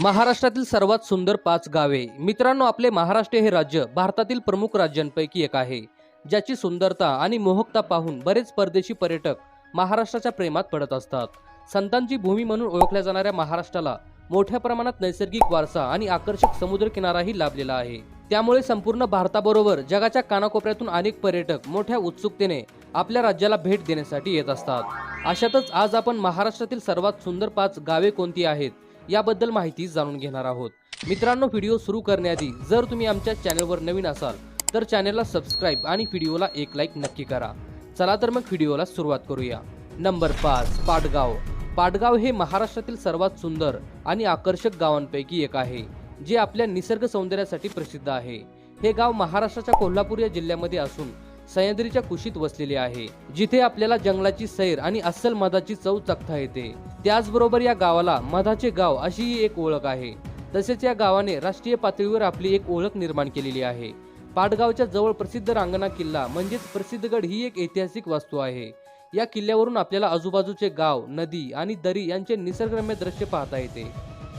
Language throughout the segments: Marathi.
महाराष्ट्रातील सर्वात सुंदर पाच गावे. मित्रांनो आपले महाराष्ट्र हे राज्य भारतातील प्रमुख राज्यांपैकी एक आहे. ज्याची सुंदरता आणि मोहकता पाहून बरेच परदेशी पर्यटक महाराष्ट्राच्या प्रेमात पडत असतात. संतांची भूमी म्हणून ओळखल्या जाणाऱ्या महाराष्ट्राला मोठ्या प्रमाणात नैसर्गिक वारसा आणि आकर्षक समुद्रकिनाराही लाभलेला आहे. त्यामुळे संपूर्ण भारताबरोबर जगाच्या कानाकोपऱ्यातून अनेक पर्यटक मोठ्या उत्सुकतेने आपल्या राज्याला भेट देण्यासाठी येत असतात. अशातच आज आपण महाराष्ट्रातील सर्वात सुंदर पाच गावे कोणती आहेत याबद्दल माहिती जाणून घेणार आहोत. मित्रांनो व्हिडिओ सुरू करण्याआधी जर तुम्ही आमच्या चॅनलवर नवीन असाल तर चॅनलला सबस्क्राईब आणि व्हिडिओला एक लाईक नक्की करा. चला तर मग व्हिडिओला सुरुवात करूया. नंबर पाच पाटगाव. पाटगाव हे महाराष्ट्रातील सर्वात सुंदर आणि आकर्षक गावांपैकी एक आहे जे आपल्या निसर्ग सौंदर्यासाठी प्रसिद्ध आहे. हे गाव महाराष्ट्राच्या कोल्हापूर या जिल्ह्यामध्ये असून सह्याद्रीच्या कुशीत वसलेले आहे जिथे आपल्याला जंगलाची सैर आणि अस्सल मधाची चव चखता येते. त्याचबरोबर या गावाला मधाचे गाव अशी ही एक ओळख आहे. तसेच या गावाने राष्ट्रीय पातळीवर आपली एक ओळख निर्माण केलेली आहे. पाटगावच्या जवळ प्रसिद्ध रांगणा किल्ला म्हणजेच प्रसिद्धगड ही एक ऐतिहासिक वास्तू आहे. या किल्ल्यावरून आपल्याला आजूबाजूचे गाव नदी आणि दरी यांचे निसर्गरम्य दृश्य पाहता येते.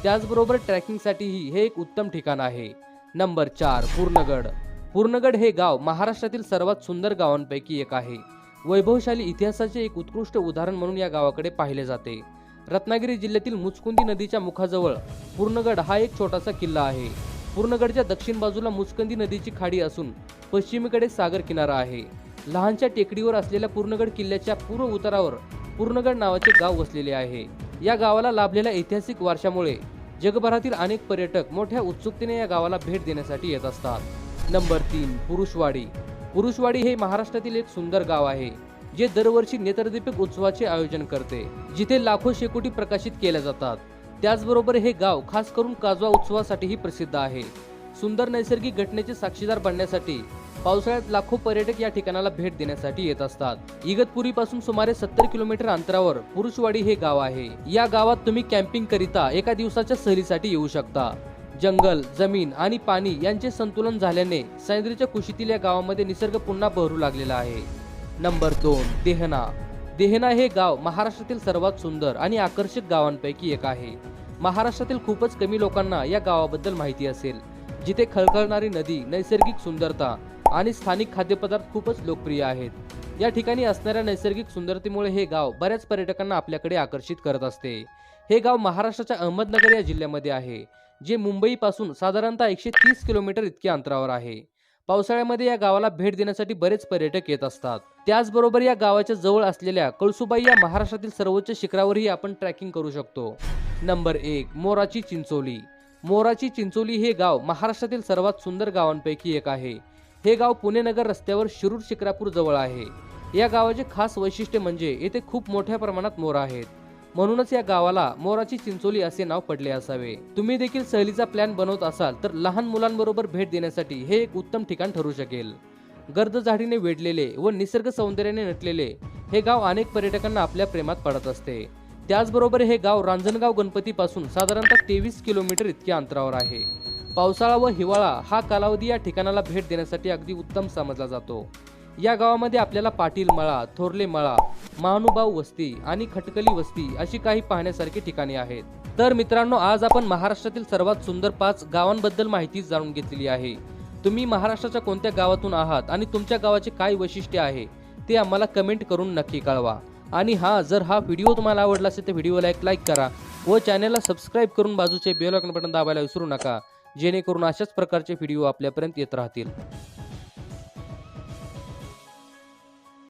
त्याचबरोबर ट्रॅकिंगसाठीही हे एक उत्तम ठिकाण आहे. नंबर चार पूर्णगड. पूर्णगड हे गाव महाराष्ट्रातील सर्वात सुंदर गावांपैकी एक आहे. वैभवशाली इतिहासाचे एक उत्कृष्ट उदाहरण म्हणून या गावाकडे पाहिले जाते. रत्नागिरी जिल्ह्यातील मुचकुंदी नदीच्या मुखाजवळ पूर्णगड हा एक छोटासा किल्ला आहे. पूर्णगडच्या दक्षिण बाजूला मुचकंदी नदीची खाडी असून पश्चिमेकडे सागर किनारा आहे. लहानच्या टेकडीवर असलेल्या पूर्णगड किल्ल्याच्या पूर्व उतारावर पूर्णगड नावाचे गाव वसलेले आहे. या गावाला लाभलेल्या ऐतिहासिक वारशामुळे जगभरातील अनेक पर्यटक मोठ्या उत्सुकतेने या गावाला भेट देण्यासाठी येत असतात. नंबर तीन पुरुषवाडी. पुरुषवाडी हे महाराष्ट्रातील एक सुंदर गाव आहे जे दरवर्षी नेत्रदीपक उत्सवाचे आयोजन करते जिथे लाखो शेकोटी प्रकाशित केल्या जातात. त्याचबरोबर हे गाव खास करून काजवा उत्सवासाठीही प्रसिद्ध आहे. सुंदर नैसर्गिक घटनेचे साक्षीदार बनण्यासाठी पावसाळ्यात लाखो पर्यटक या ठिकाणाला भेट देण्यासाठी येत असतात. इगतपुरीपासून सुमारे सत्तर किलोमीटर अंतरावर पुरुषवाडी हे गाव आहे. या गावात तुम्ही कॅम्पिंग करिता एका दिवसाच्या सहलीसाठी येऊ शकता. जंगल जमीन आणि पाणी यांचे संतुलन झाल्याने सह्याद्रीच्या कुशीतील या गावामध्ये निसर्ग पुन्हा बहरू लागलेला आहे. नंबर दोन देहना. देहना हे गाव महाराष्ट्रातील सर्वात सुंदर आणि आकर्षक गावांपैकी एक आहे. महाराष्ट्रातील खूपच कमी लोकांना या गावाबद्दल माहिती असेल जिथे खळखळणारी नदी नैसर्गिक सुंदरता आणि स्थानिक खाद्यपदार्थ खूपच लोकप्रिय आहेत. या ठिकाणी असणाऱ्या नैसर्गिक सुंदरतेमुळे हे गाव बऱ्याच पर्यटकांना आपल्याकडे आकर्षित करत असते. हे गाव महाराष्ट्राच्या अहमदनगर या जिल्ह्यामध्ये आहे. जे मुंबईपासून साधारणतः एकशे तीस किलोमीटर इतक्या अंतरावर आहे. पावसाळ्यामध्ये या गावाला भेट देण्यासाठी बरेच पर्यटक येत असतात. त्याचबरोबर या गावाच्या जवळ असलेल्या कळसुबाई या महाराष्ट्रातील सर्वोच्च शिखरावरही आपण ट्रॅकिंग करू शकतो. नंबर एक मोराची चिंचोली. मोराची चिंचोली हे गाव महाराष्ट्रातील सर्वात सुंदर गावांपैकी एक आहे. हे गाव पुणे नगर रस्त्यावर शिरूर शिक्रापूर जवळ आहे. या गावाचे खास वैशिष्ट्य म्हणजे येथे खूप मोठ्या प्रमाणात मोर आहेत. म्हणूनच या गावाला मोराची चिंचोली असे नाव पडले असावे. तुम्ही देखील सहलीचा प्लॅन बनवत असाल तर लहान मुलांबरोबर भेट देण्यासाठी हे एक उत्तम ठिकाण ठरू शकेल. गर्द झाडीने वेढलेले व निसर्ग सौंदर्याने नटलेले हे गाव अनेक पर्यटकांना आपल्या प्रेमात पडत असते. त्याचबरोबर हे गाव रांजणगाव गणपतीपासून साधारणतः तेवीस किलोमीटर इतक्या अंतरावर आहे. पावसाळा व हिवाळा हा कालावधी या ठिकाणाला भेट देण्यासाठी अगदी उत्तम समजला जातो. या गावामध्ये आपल्याला पाटील मळा थोरले मळा महानुभाव वस्ती आणि खटकली वस्ती अशी काही पाहण्यासारखी ठिकाणे आहेत. तर मित्रांनो आज आपण महाराष्ट्रातील सर्वात सुंदर पाच गावांबद्दल माहिती जाणून घेतलेली आहे. तुम्ही महाराष्ट्राच्या कोणत्या गावातून आहात आणि तुमच्या गावाचे काय वैशिष्ट्य आहे ते आम्हाला कमेंट करून नक्की कळवा. आणि हा जर हा व्हिडिओ तुम्हाला आवडला असेल तर व्हिडिओला एक लाईक करा व चॅनलला सबस्क्राईब करून बाजूचे बेल आयकॉन बटन दाबायला विसरू नका जेणेकरून अशाच प्रकारचे व्हिडिओ आपल्यापर्यंत येत राहतील.